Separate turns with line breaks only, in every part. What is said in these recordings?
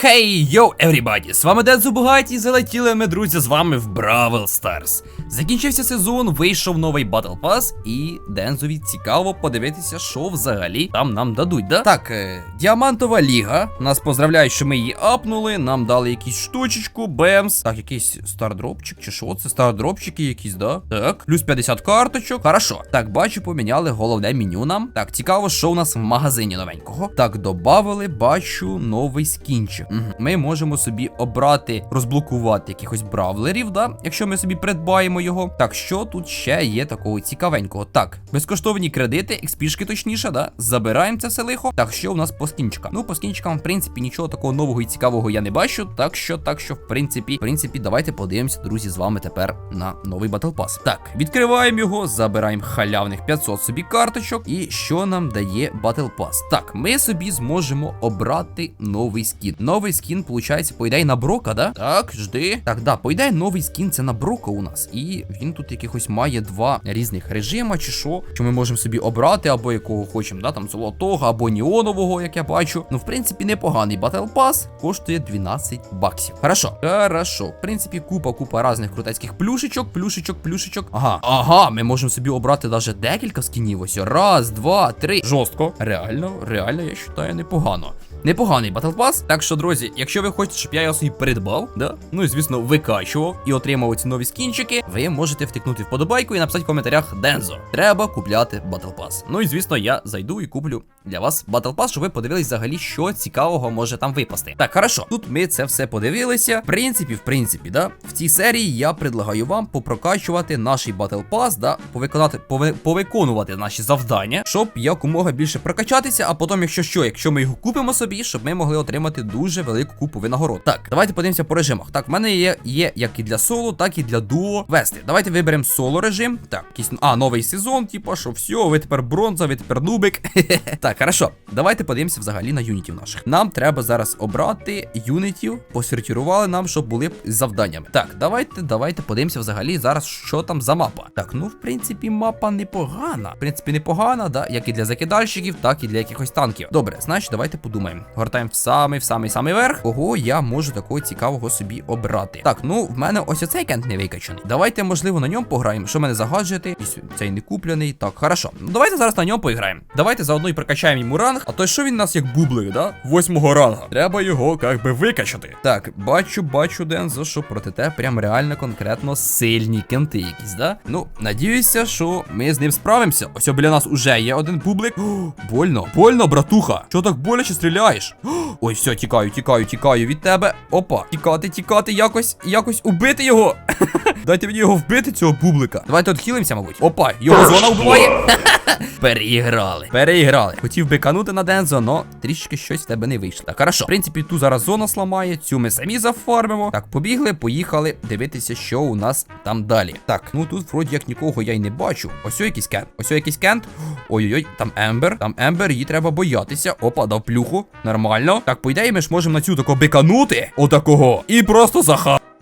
Хей, йоу, everybody! З вами Ден Зубгаті, і залетіли ми, друзі, з вами в Бравл Старс. Закінчився сезон, вийшов новий Батл Пас, і Дензові цікаво подивитися, що взагалі там нам дадуть, да? Так, е, діамантова ліга. Нас поздравляють, що ми її апнули, нам дали якусь штучечку, бемс. Так, якийсь стардропчик, чи що це? Стардропчики якісь, да? Так, плюс 50 карточок. Хорошо. Так, бачу, поміняли головне меню нам. Так, цікаво, що у нас в магазині новенького. Так, добавили, бачу, новий скінчик. Угу. Ми можемо собі обрати, розблокувати якихось бравлерів, да? Якщо ми собі придбаємо його. Так, що тут ще є такого цікавенького? Так, безкоштовні кредити, експішки точніше, да? Забираємо це все лихо. Так, що у нас по скінчикам? Ну, по скінчикам, в принципі, нічого такого нового і цікавого я не бачу. Так що, так що, в принципі, в принципі, давайте подивимося, друзі, з вами тепер на новий Battle Pass. Так, відкриваємо його, забираємо халявних 500 собі карточок. І що нам дає Battle Pass? Так, ми собі зможемо обрати новий скін. Новий скін, виходить, по ідеї на Брока, да? Так, жди. Так, да, по ідеї, новий скін це на Брока у нас. І він тут якихось має два різних режима, чи що, що ми можемо собі обрати, або якого хочемо, да, там золотого, або неонового, як я бачу. Ну, в принципі, непоганий Battle Pass, коштує 12 баксів. Хорошо, хорошо. В принципі, купа, купа різних крутецьких плюшечок, плюшечок, плюшечок. Ага, ага, ми можемо собі обрати навіть декілька скінів. Ось раз, два, три. Жорстко. Реально, реально, я вважаю, непогано. Непоганий Battle Pass. Так що, друзі, якщо ви хочете, щоб я його собі придбав, да? ну і звісно, викачував і отримав ці нові скінчики, ви можете втикнути вподобайку і написати в коментарях Дензо. Треба купляти Battle Pass. Ну і звісно, я зайду і куплю для вас Battle Pass, щоб ви подивились взагалі, що цікавого може там випасти. Так, хорошо, тут ми це все подивилися. В принципі, в принципі, да, в цій серії я предлагаю вам попрокачувати наш Battle Pass, да, повиконати, пови, повиконувати наші завдання, щоб якомога більше прокачатися, а потім, якщо що, якщо ми його купимо собі, щоб ми могли отримати дуже велику купу винагород. Так, давайте подивимося по режимах. Так, в мене є, є як і для соло, так і для дуо вести. Давайте виберемо соло режим. Так, якийсь а, новий сезон, типу, що все, ви тепер бронза, ви тепер нубик. так, хорошо. Давайте подивимося взагалі на юнітів наших. Нам треба зараз обрати юнітів, посортували нам, щоб були з завданнями. Так, давайте, давайте подивимося взагалі зараз, що там за мапа. Так, ну в принципі, мапа непогана. В принципі, непогана, да, як і для закидальщиків, так і для якихось танків. Добре, значить, давайте подумаємо. Гортаємо в самий, в самий самий верх. Кого я можу такого цікавого собі обрати? Так, ну в мене ось оцей кент не викачаний. Давайте, можливо, на ньому пограємо. Що мене за? І Цей не куплений. Так, хорошо. Ну давайте зараз на ньому поіграємо. Давайте заодно і прокачаємо йому ранг. А то що він у нас як бублик, да? Восьмого ранга. Треба його як би викачати. Так, бачу, бачу, Дензо, що проти те прям реально конкретно сильні кенти якісь, да? Ну, надіюся, що ми з ним справимося. Ось біля нас уже є один бублик. О, больно, больно, братуха. Що так боляче стріляєш? О, Ой, все, тікаю, тікаю, тікаю від тебе. Опа, тікати, тікати, якось, якось убити його. Дайте мені його вбити, цього бублика. Давайте відхилимося, мабуть. Опа, його зона вбиває. Переіграли. Переіграли. Хотів би канути на Дензо, но трішки щось в тебе не вийшло. Так, хорошо. В принципі, ту зараз зона сламає, цю ми самі зафармимо. Так, побігли, поїхали дивитися, що у нас там далі. Так, ну тут вроді як нікого я й не бачу. Ось якийсь кент. Ось якийсь кент. Ой-ой-ой, там Ембер. Там Ембер, її треба боятися. Опа, дав плюху. Нормально. Так, по ідеї, ми ж можемо на цю тако биканути. Отакого. І просто заха.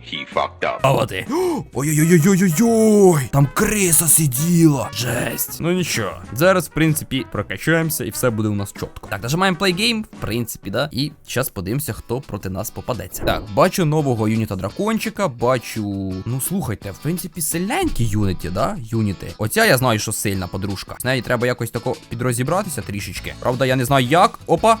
He fucked up.
А от і. Ой-ой-ой-ой-ой-ой! Там криса сиділа. Жесть. Ну нічого. Зараз, в принципі, прокачаємося і все буде у нас чітко. Так, нажимаємо плейгейм, в принципі, да. І зараз подивимося, хто проти нас попадеться. Так, бачу нового юніта дракончика, бачу. Ну слухайте, в принципі, сильненькі юніті, да? Юніти. Оця я знаю, що сильна подружка. З нею треба якось тако підрозібратися трішечки. Правда, я не знаю як. Опа.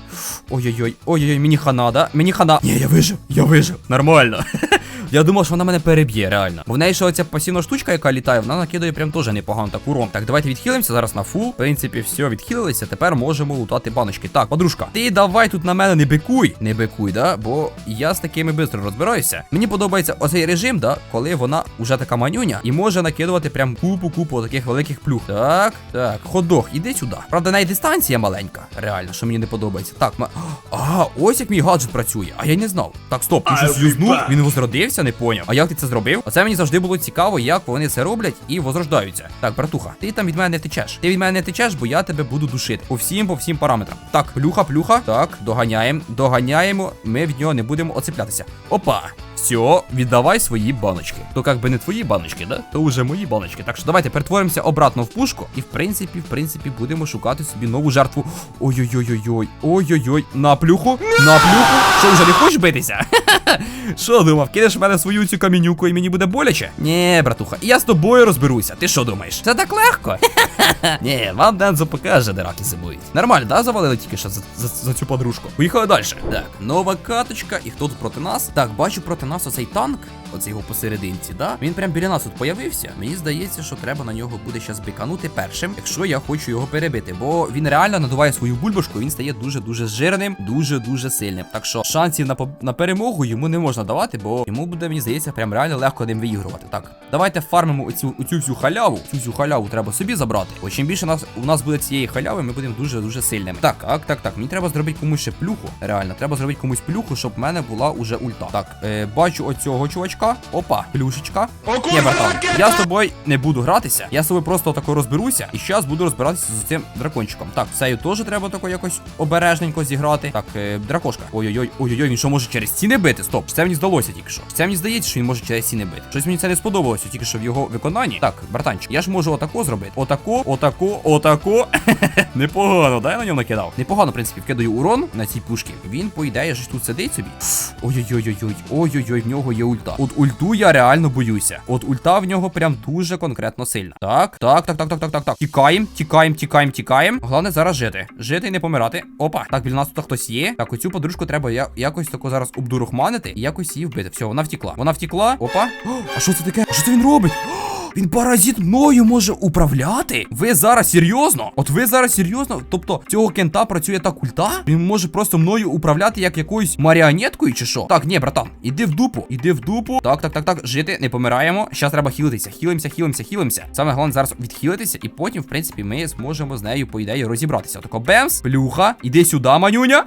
Ой-ой-ой, ой-ой-ой, мені хана, да? Мені хана. Ні, я вижив, я вижив. Нормально. Я думав, що вона мене переб'є, реально. Бо в неї ще оця пасивна штучка, яка літає, вона накидає прям теж непогано так урон. Так, давайте відхилимося зараз на фул. В принципі, все, відхилилися. Тепер можемо лутати баночки. Так, подружка, ти давай тут на мене не бикуй. Не бикуй, да? Бо я з такими швидко розбираюся. Мені подобається оцей режим, да, коли вона вже така манюня і може накидувати прям купу-купу таких великих плюх. Так, так, ходох, іди сюди. Правда, навіть дистанція маленька. Реально, що мені не подобається. Так, ми. Ага, ось як мій гаджет працює. А я не знав. Так, стоп, він щось юзнув, він возродився, не поняв. А як ти це зробив? Оце мені завжди було цікаво, як вони це роблять і возрождаються. Так, братуха, ти там від мене не течеш. Ти від мене не втечеш, бо я тебе буду душити. По всім, по всім параметрам. Так, плюха, плюха. Так, доганяємо, доганяємо. Ми від нього не будемо оцеплятися. Опа. Все, віддавай свої баночки. То як би не твої баночки, да? То вже мої баночки. Так що давайте перетворимося обратно в пушку. І в принципі, в принципі, будемо шукати собі нову жертву. Ой-ой-ой-ой-ой. Ой-ой-ой. На плюху. На плюху. Що вже не хочеш битися? Що думав, кинеш в мене свою цю камінюку і мені буде боляче? Ні, братуха, я з тобою розберуся. Ти що думаєш? Це так легко? Ні, вам Дензо покаже, де раки зимують. Нормально, да, завалили тільки що за, за, за цю подружку. Поїхали далі. Так, нова каточка, і хто тут проти нас? Так, бачу проти нас оцей танк, оцей його посерединці, да? Він прям біля нас тут появився. Мені здається, що треба на нього буде щас биканути першим, якщо я хочу його перебити. Бо він реально надуває свою бульбашку, він стає дуже-дуже жирним, дуже-дуже сильним. Так що шансів на, на перемогу йому не можна давати, бо йому буде, мені здається, прям реально легко ним виігрувати. Так, давайте фармимо оцю, оцю всю халяву. Цю всю халяву треба собі забрати. Бо чим більше нас у нас буде цієї халяви, ми будемо дуже-дуже сильними. Так, так, так, так. Мені треба зробити комусь ще плюху. Реально, треба зробити комусь плюху, щоб в мене була уже ульта. Так, е, бачу оцього чувачка. Опа, плюшечка. Ні, братан, я з тобою не буду гратися. Я з тобою просто тако розберуся. І зараз буду розбиратися з цим дракончиком. Так, цею теж треба тако якось обережненько зіграти. Так, е, дракошка. Ой-ой-ой, ой-ой-ой, він що може через стіни бити? Стоп, це мені здалося тільки що. Це мені здається, що він може через стіни бити. Щось мені це не сподобалося, тільки що в його виконанні. Так, братанчик, я ж можу отако зробити. Отако, отако, отако. Непогано, да, я на нього накидав. Непогано, в принципі, вкидаю урон на ці пушки. Він, по ідеї, ж тут сидить собі. Ой-ой-ой-ой-ой. Ой-ой-ой, в нього є ульта. От ульту я реально боюся. От ульта в нього прям дуже конкретно сильна. Так, так, так, так, так, так, так, так. Тікаємо, тікаємо, тікаємо, тікаємо. Головне зараз жити. Жити і не помирати. Опа. Так, біля нас тут хтось є. Так, оцю подружку треба я якось тако зараз обдурухманити і якось її вбити. Все, вона втікла. Вона втікла. Опа. А що це таке? Що це він робить? Він паразит мною може управляти? Ви зараз серйозно? От ви зараз серйозно? Тобто цього кента працює так ульта? Він може просто мною управляти як якоюсь маріонеткою чи що? Так, ні, братан, іди в дупу, іди в дупу. Так, так, так, так. Жити, не помираємо. Зараз треба хілитися. Хілимося, хілимося, хілимося. Саме головне зараз відхилитися, і потім, в принципі, ми зможемо з нею, по ідеї, розібратися. Тако бемс, плюха, іди сюди, манюня.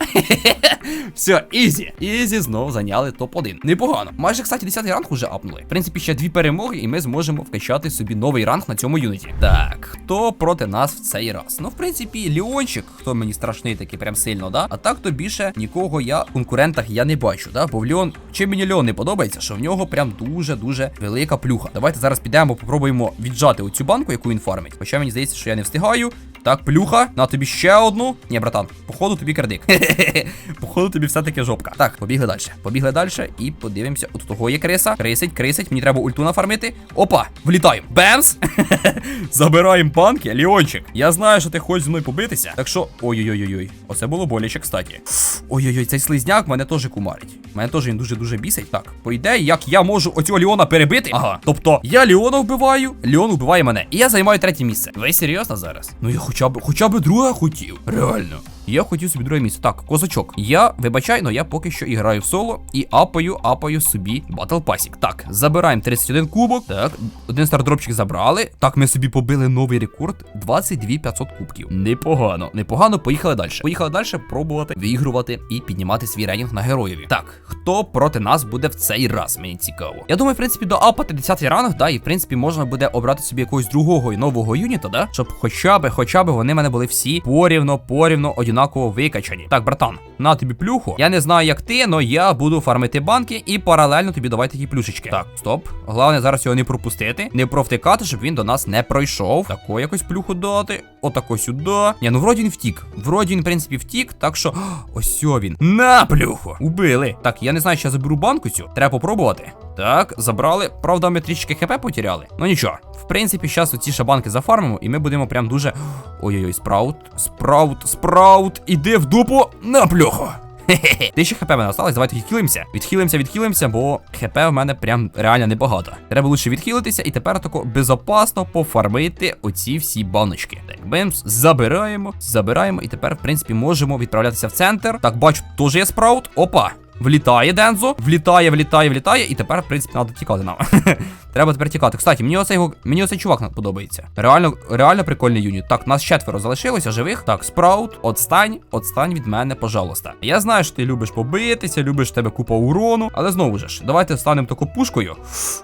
Все, ізі. Ізі знов зайняли топ-1. Непогано. Майже, кстати, 10 ранг уже апнули. В принципі, ще дві перемоги, і ми зможемо вкачати собі новий ранг на цьому юніті. Так, хто проти нас в цей раз? Ну, в принципі, Ліончик, хто мені страшний такий прям сильно, да? А так то більше нікого я в конкурентах я не бачу, да? Бо в Ліон, чим мені Ліон не подобається, що в нього прям дуже-дуже велика плюха. Давайте зараз підемо, попробуємо віджати оцю банку, яку він фармить. Хоча мені здається, що я не встигаю. Так, плюха, на тобі ще одну. Ні, братан, походу тобі кредик. Походу тобі все-таки жопка. Так, побігли далі. Побігли далі і подивимося. От того є криса. Крисить, крисить. Мені треба ульту нафармити. Опа, влітаємо. Бемс! Забираємо банки. Ліончик. Я знаю, що ти хочеш зі мною побитися. Так що. Ой-ой-ой-ой. Оце було боляче, кстати. Ой-ой-ой, цей слизняк мене теж кумарить. Мене теж він дуже-дуже бісить. Так, по ідеї, як я можу оцього Ліона перебити? Ага. Тобто, я Ліона вбиваю, Ліон вбиває мене. І я займаю третє місце. Ви серйозно зараз? Ну я хоча б хоча б друге хотів. Реально. Я хотів собі друге місце. Так, козачок. Я вибачай, но я поки що і граю в соло і апаю, апаю собі батл пасік. Так, забираємо 31 кубок. Так, один стардропчик забрали. Так, ми собі побили новий рекорд 22 500 кубків. Непогано, непогано. Поїхали далі. Поїхали далі пробувати виігрувати і піднімати свій рейтинг на героєві. Так, хто проти нас буде в цей раз? Мені цікаво. Я думаю, в принципі, до апати 10 ранг, да, і в принципі можна буде обрати собі якогось другого і нового юніта, да, щоб хоча б, хоча б вони мене були всі порівно, порівно, однаково викачані. Так, братан, на тобі плюху. Я не знаю, як ти, але я буду фармити банки і паралельно тобі давати такі плюшечки. Так, стоп. Головне зараз його не пропустити, не провтикати, щоб він до нас не пройшов. Тако якось плюху дати. Отако сюди. Ні, ну вроді він втік. Вроді він, в принципі, втік, так що. Ось він. На плюху. Убили. Так, я не знаю, що я заберу банку цю. Треба попробувати. Так, забрали. Правда, ми трішки хп потеряли. Ну нічого. В принципі, зараз оці шабанки зафармимо, і ми будемо прям дуже. Ой-ой-ой, спраут, спраут, спраут. Іди в дупу на плюху. Хе-хе. Ти ще хп мене осталось, давайте відхилимося. Відхилимося, відхилимося, бо хп в мене прям реально небагато. Треба лучше відхилитися і тепер тако безопасно пофармити оці всі баночки. Так, бемс, забираємо, забираємо, і тепер, в принципі, можемо відправлятися в центр. Так, бачу, теж є спраут. Опа. Влітає Дензо, влітає, влітає, влітає, і тепер, в принципі, треба тікати нам. Треба тепер тікати. Кстати, мені оцей мені оцей чувак подобається. Реально, реально прикольний юніт. Так, нас четверо залишилося живих. Так, спраут, отстань, отстань від мене, пожалуйста. Я знаю, що ти любиш побитися, любиш тебе купа урону, але знову ж, давайте станемо тако пушкою.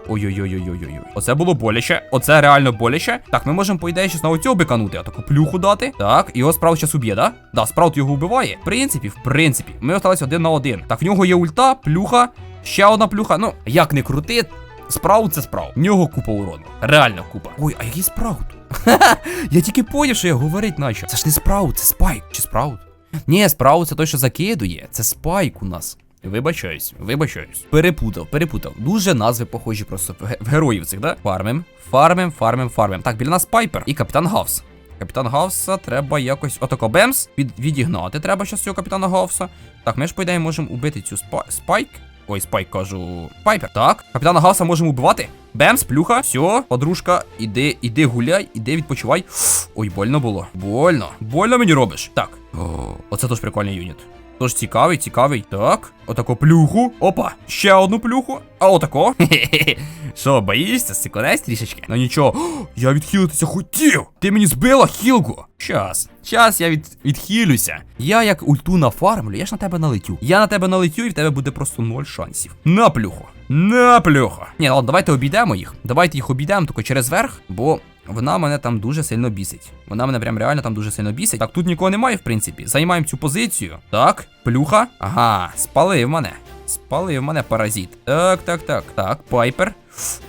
Ой-ой-ой-ой-ой-ой. Оце було боляче. Оце реально боляче. Так, ми можемо, по ідеї, щось на оцього биканути, а таку плюху дати. Так, його спраут зараз уб'є, да? Да, спраут його вбиває. В принципі, в принципі, ми осталися один на один. Так, в нього є ульта, плюха, ще одна плюха. Ну, як не крути, Спраут це спраут. В нього купа урону. Реально купа. Ой, а який спраут? я тільки поняв, що я говорить наче. Це ж не спраут, це спайк. Чи спраут? Ні, спраут це той, що закидує. Це спайк у нас. Вибачаюсь, вибачаюсь. Перепутав, перепутав. Дуже назви похожі просто в героїв цих, да? Фармим, фармим, фармим, фармим. Так, біля нас Пайпер і капітан Гавс. Капітан Гавса треба якось отако бемс від, відігнати. Треба щось цього капітана Гавса. Так, ми ж по ідеї можемо убити цю спа, спайк. Ой, спайк кажу. Пайпер. Так, капітана Гавса можемо убивати. Бемс, плюха, все, подружка, іди, іди гуляй, іди відпочивай. Ой, больно було. Больно. Больно мені робиш. Так. О, оце теж прикольний юніт. Тож цікавий, цікавий. Так, отако плюху. Опа, ще одну плюху. А отако. Що, боїшся, сиконець трішечки? Ну нічого, О, я відхилитися хотів. Ти мені збила хілку. Щас. Щас я від, відхилюся. Я як ульту нафармлю, я ж на тебе налетю. Я на тебе налетю, і в тебе буде просто ноль шансів. На плюху. На плюху. Ні, ладно, давайте обійдемо їх. Давайте їх обійдемо тільки через верх, бо вона мене там дуже сильно бісить. Вона мене прям реально там дуже сильно бісить. Так, тут нікого немає, в принципі. Займаємо цю позицію. Так, плюха. Ага, спалив мене. Спалив мене паразит. Так, так, так. Так, пайпер.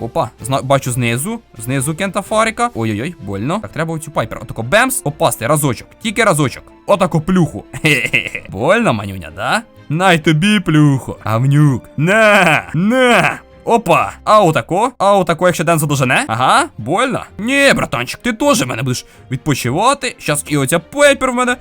Опа, зна бачу знизу. Знизу кента Фарика. Ой-ой-ой, больно. Так, треба оцю пайпер. Отако бемс, попасти разочок. Тільки разочок. Отако плюху. Хе-хе-хе. Больно, манюня, да? Най тобі плюху. Гавнюк. На! На! Опа! А отако? А отако, якщо Ден задожене? Ага, больно? Ні, братанчик, ти теж мене будеш відпочивати. Щас і оця пейпер в мене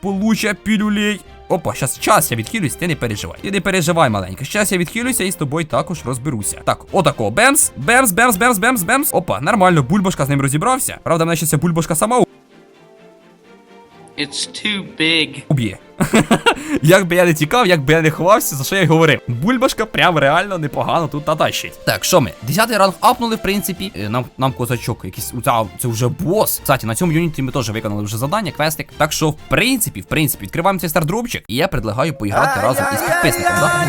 получе пілюлей. Опа, щас час я відхилюсь, ти не переживай. Ти не переживай, маленька. Щас я відхилюся і з тобою також розберуся. Так, отако, бемс, бемс, бемс, бемс, бемс, бемс. Опа, нормально, бульбашка з ним розібрався. Правда, мене ще ця бульбашка сама
It's too big.
уб'є. як би я не тікав, як би я не ховався, за що я й говорив. Бульбашка прям реально непогано тут натащить. Так, що ми? Десятий ранг апнули, в принципі. Е, Нам, нам козачок якийсь. Ця, це вже бос. Кстати, на цьому юніті ми теж виконали вже завдання, квестик. Так що, в принципі, в принципі, відкриваємо цей стардропчик, і я предлагаю поіграти разом із підписником, да?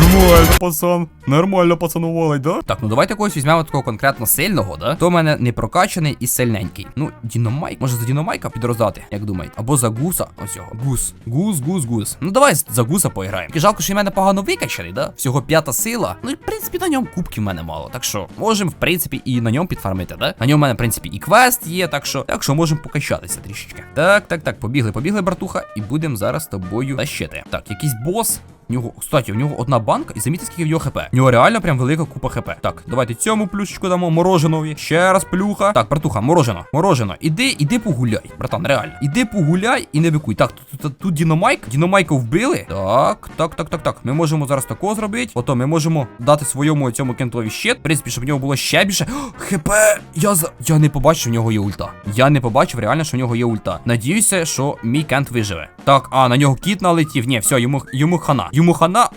Нормально, пацан. Нормально, пацану волить, да? Так, ну давайте когось візьмемо такого конкретно сильного, да? Хто в мене не прокачаний і сильненький. Ну, Діномайк. Може за Діномайка підроздати, як думаєте? Або за гуса. Ось його. Гус. Гус, гус, гус. Ну давай за гуса поіграємо. Жалко, що він мене погано викачаний, да? Всього п'ята сила. Ну і в принципі на ньому кубків в мене мало. Так що можемо, в принципі, і на ньому підфармити, да? На ньому в мене, в принципі, і квест є, так що, так що можемо покачатися трішечки. Так, так, так, побігли, побігли, братуха, і будемо зараз з тобою тащити. Так, якийсь бос. В нього, кстати, в нього одна банка, і замітьте, скільки в нього хп. В нього реально прям велика купа хп. Так, давайте цьому плюшечку дамо, мороженові. Ще раз плюха. Так, братуха, морожено, морожено. Іди, іди погуляй, братан, реально. Іди погуляй і не бикуй. Так, тут, тут, тут Діномайк. Діномайка вбили. Так, так, так, так, так. Ми можемо зараз тако зробити. Ото ми можемо дати своєму цьому кентові щит. В принципі, щоб в нього було ще більше. О, хп! Я за. Я не побачив, в нього є ульта. Я не побачив реально, що в нього є ульта. Надіюся, що мій кент виживе. Так, а на нього кіт налетів. Ні, все, йому, йому хана. Йому хана.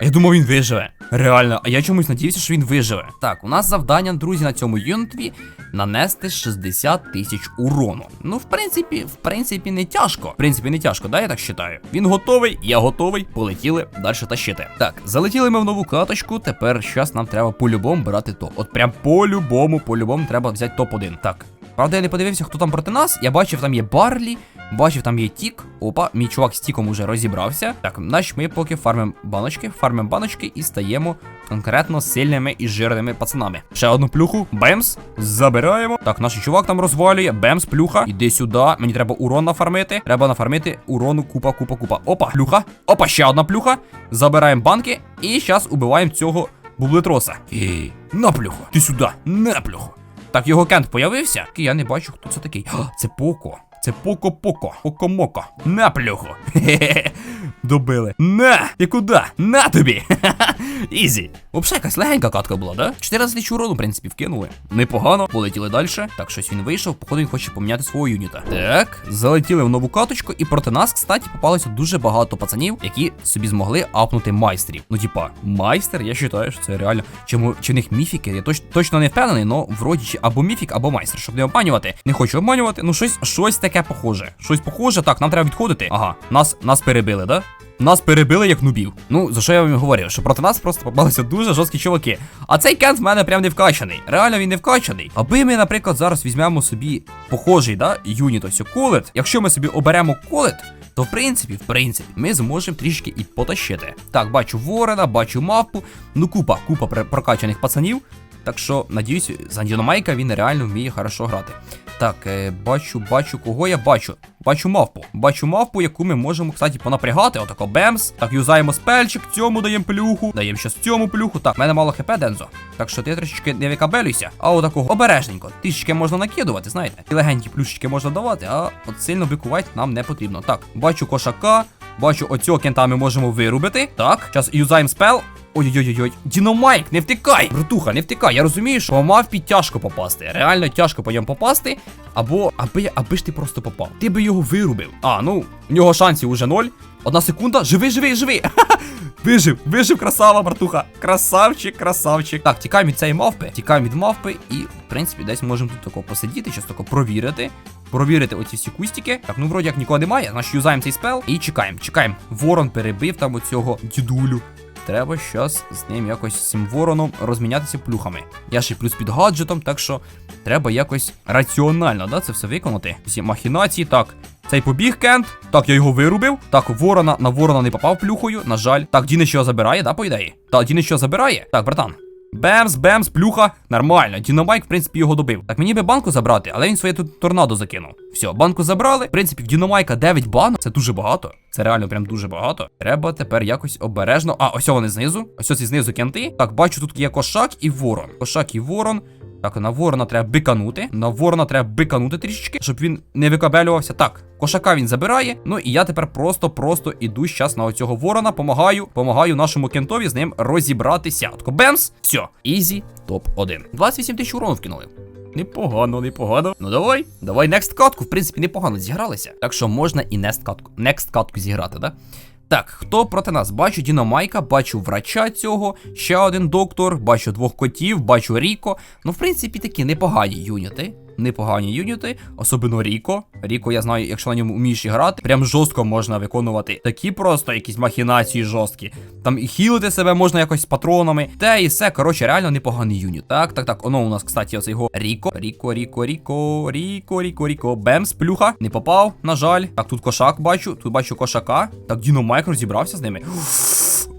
А я думав, він виживе. Реально, а я чомусь надіявся, що він виживе. Так, у нас завдання, друзі, на цьому юнітві нанести 60 тисяч урону. Ну, в принципі, в принципі, не тяжко. В принципі, не тяжко, да, я так вважаю. Він готовий, я готовий. Полетіли далі тащити. Так, залетіли ми в нову каточку. Тепер щас нам треба по-любому брати топ. От прям по-любому, по-любому треба взяти топ-1. Так. Правда, я не подивився, хто там проти нас. Я бачив, там є Барлі, бачив, там є Тік. Опа, мій чувак з Тіком уже розібрався. Так, значить ми поки фармимо баночки, фармимо баночки і стаємо конкретно сильними і жирними пацанами. Ще одну плюху, бемс, забираємо. Так, наш чувак там розвалює, бемс, плюха. Іди сюди. Мені треба урон нафармити. Треба нафармити урону купа, купа, купа. Опа, плюха. Опа, ще одна плюха. Забираємо банки і зараз убиваємо цього бублетроса. Ей, на плюху. Ти сюди, на плюху. Так, його кент появився. Я не бачу, хто це такий. Це Поко. Це Поко-Поко. Поко-Моко. На плюху. Хе-хе-хе. Добили. На! Ти куди? На тобі! Ізі. Взагалі якась легенька катка була, да? 14 тисяч урону, в принципі, вкинули. Непогано. Полетіли далі. Так, щось він вийшов, походу він хоче поміняти свого юніта. Так, залетіли в нову каточку, і проти нас, кстати, попалося дуже багато пацанів, які собі змогли апнути майстрів. Ну, типа, майстер, я вважаю, що це реально. Чому чи в них міфіки? Я точ, точно не впевнений, але вроді чи або міфік, або майстер, щоб не обманювати. Не хочу обманювати, ну щось, щось таке похоже. Щось похоже. Так, нам треба відходити. Ага, нас, нас перебили, да? Нас перебили як нубів. Ну, за що я вам і говорив, що проти нас просто попалися дуже жорсткі чуваки. А цей кент в мене прям не вкачаний. Реально він не вкачаний. Аби ми, наприклад, зараз візьмемо собі похожий, да, юніт ось колет. Якщо ми собі оберемо колет, то в принципі, в принципі, ми зможемо трішки і потащити. Так, бачу ворона, бачу мапу. Ну, купа, купа прокачаних пацанів. Так що, надіюсь, за Діномайка він реально вміє хорошо грати. Так, е, бачу, бачу, кого я бачу. Бачу мавпу. Бачу мавпу, яку ми можемо, кстати, понапрягати. Отако бемс. Так, юзаємо спельчик, цьому даємо плюху. Даємо ще цьому плюху. Так, в мене мало хп, Дензо. Так що ти трішечки не викабелюйся. А отакого обережненько. Трішечки можна накидувати, знаєте. І легенькі плюшечки можна давати, а от сильно бикувати нам не потрібно. Так, бачу кошака. Бачу, оцього кента ми можемо вирубити. Так, зараз юзаємо спел. Ой-ой-ой, Діномайк, не втикай! Братуха, не втикай. Я розумію, що по мавпі тяжко попасти. Реально тяжко по ньому попасти. Або аби, аби ж ти просто попав. Ти би його вирубив. А, ну, в нього шансів уже ноль. Одна секунда. Живий, живий, живий. Вижив, вижив, красава, братуха. Красавчик, красавчик. Так, тікаємо від цієї мавпи, тікаємо від мавпи, і, в принципі, десь можемо тут тако посидіти, щось тако провірити. Провірити оці всі кустики. Так, ну вроді як нікого немає, значить юзаємо цей спел і чекаємо, чекаємо. Ворон перебив там оцього дідулю. Треба щас з ним якось з цим вороном розмінятися плюхами. Я ще плюс під гаджетом, так що треба якось раціонально, да, це все виконати. Всі махінації, так. Цей побіг Кент. Так, я його вирубив. Так, ворона на ворона не попав плюхою, на жаль. Так, Діни що забирає, да, по ідеї? Та Діни що забирає? Так, братан. Бемс, бемс, плюха. Нормально. Діномайк, в принципі, його добив. Так, мені би банку забрати, але він своє тут торнадо закинув. Все, банку забрали. В принципі, в Діномайка 9 банок. Це дуже багато. Це реально прям дуже багато. Треба тепер якось обережно. А, ось вони знизу. Ось ось знизу кенти. Так, бачу, тут є кошак і ворон. Кошак і ворон. Так, на ворона треба биканути. На ворона треба биканути трішечки, щоб він не викабелювався. Так, кошака він забирає. Ну і я тепер просто-просто іду щас на оцього ворона. Помагаю, помагаю нашому кентові з ним розібратися. Отко бемс. Все, ізі, топ 1 28 тисяч урону вкинули. Непогано, непогано. Ну давай, давай next катку. В принципі, непогано зігралися. Так що можна і next катку, next катку зіграти, да? Так, хто проти нас? Бачу Діномайка, бачу врача цього, ще один доктор, бачу двох котів, бачу Ріко. Ну, в принципі, такі непогані юніти. Непогані юніти, особливо Ріко. Ріко, я знаю, якщо на ньому вмієш грати, прям жорстко можна виконувати такі просто якісь махінації жорсткі. Там і хілити себе можна якось з патронами. Те і все, коротше, реально непоганий юніт. Так, так, так. Оно у нас, кстати, оце його Ріко. Ріко, Ріко, Ріко, Ріко, Ріко, Ріко. Бемс, плюха. Не попав, на жаль. Так, тут кошак бачу, тут бачу кошака. Так, Діномайк розібрався з ними.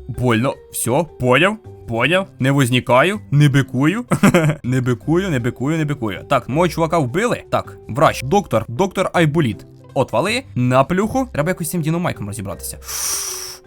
Больно. Все, поняв. Поняв, не возникаю, не бикую. не бикую, не бикую, не бикую. Так, мого чувака вбили. Так, врач, доктор, доктор Айболіт. Отвали, на плюху. Треба якось цим діномайком розібратися.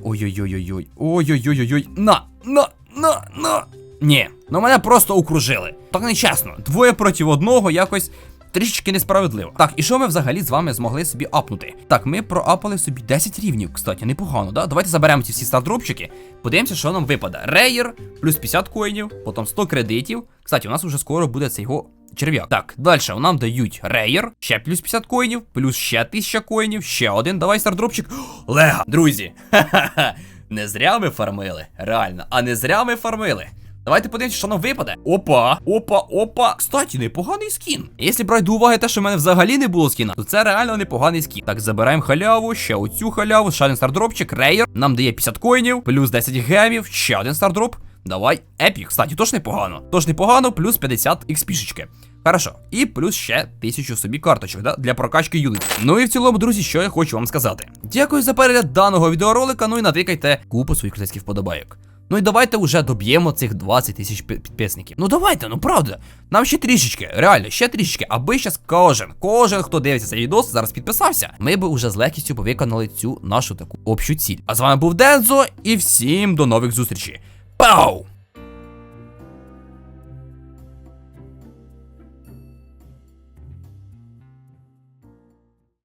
Ой-ой-ой-ой-ой. Ой-ой-ой-ой. На, на, на, на. Ні, ну мене просто окружили. Так нечесно. Двоє проти одного якось. Трішечки несправедливо. Так, і що ми взагалі з вами змогли собі апнути? Так, ми проапали собі 10 рівнів, кстати, непогано, да? Давайте заберемо ці всі стардропчики, подивимося, що нам випаде. Рейер, плюс 50 коїнів, потім 100 кредитів. Кстати, у нас вже скоро буде цей його черв'як. Так, далі нам дають рейер, ще плюс 50 коїнів, плюс ще 1000 коїнів, ще один. Давай стардропчик. Лега, друзі. Ха-ха-ха. Не зря ми фармили. Реально, а не зря ми фармили. Давайте подивимося, що нам випаде. Опа, опа, опа. Кстати, непоганий скін. Якщо брати до уваги те, що в мене взагалі не було скіна, то це реально непоганий скін. Так, забираємо халяву, ще оцю халяву, ще один стардропчик, рейер. Нам дає 50 коїнів, плюс 10 гемів, ще один стардроп. Давай, епік, кстати, тож непогано. Тож непогано, плюс 50 експішечки. Хорошо. І плюс ще тисячу собі карточок, да, для прокачки юнитів. Ну і в цілому, друзі, що я хочу вам сказати. Дякую за перегляд даного відеоролика. Ну і натикайте купу своїх критицьких вподобайок. Ну і давайте вже доб'ємо цих 20 тисяч підписників. Ну давайте, ну правда. Нам ще трішечки, реально, ще трішечки, аби щас кожен, кожен, хто дивиться цей відос, зараз підписався. Ми би уже з легкістю повиконали цю нашу таку общу ціль. А з вами був Дензо, і всім до нових зустрічей. Пау!